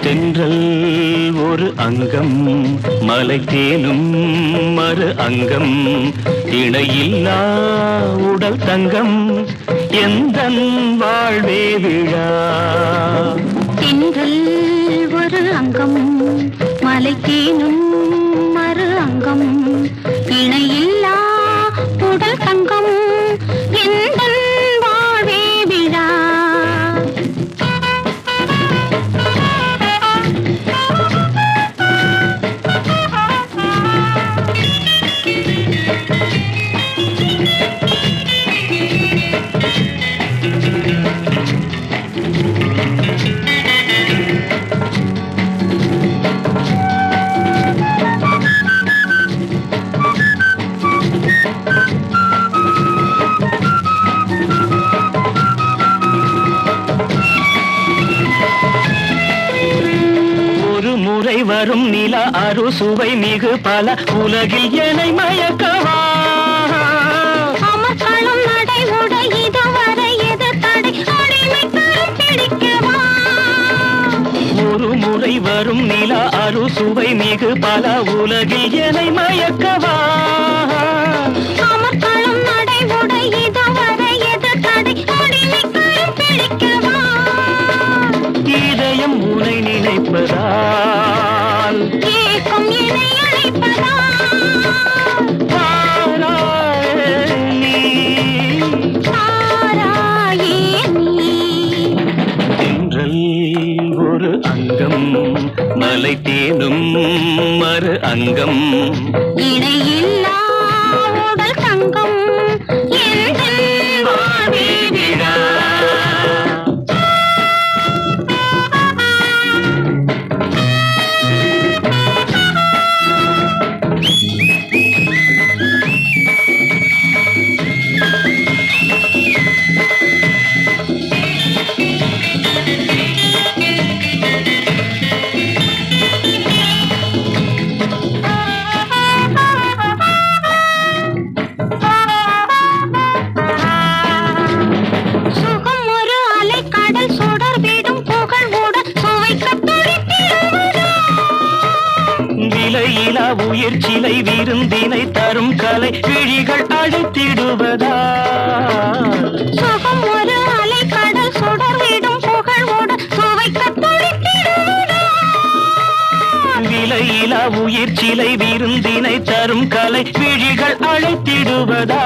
தென்றல் ஒரு அங்கம் மலை தேனும் மறு அங்கம். இணையில்லா உடல் தங்கம் எந்த வாழ்வே விழா? தென்றல் ஒரு அங்கம் மலை தேனும் மறு அங்கம். முறை வரும் நில அறுசுவை மிகு பல உலகில் என்னை மயக்கவா. ஒரு முறை வரும் நில அறுசுவை மிகு பல உலகில் என்னை மயக்கவா. அமர்க்களம் நடை உடை ஒரு அங்கம் மலை தேனும் மறு அங்கம். இணையில்லா உடல் தங்கம் உயிர் சிலை விருந்தினை தரும் கலை விழிகள் அழைத்திடுவதா? சுகம் ஒரு அலை கடல் சுடர் விடும் புகழ் உடல் சுவைக்க துடித்திடுவதா? விலையிலா உயிர் சிலை விருந்தினை தரும் கலை விழிகள் அழைத்திடுவதா?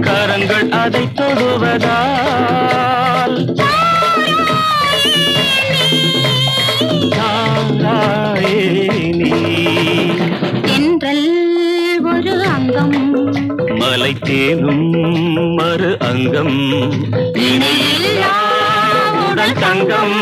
கரங்கள் அதை தொடுவதால் மலை தேனும் மறு அங்கம். இணையில்லா உடல் தங்கம்.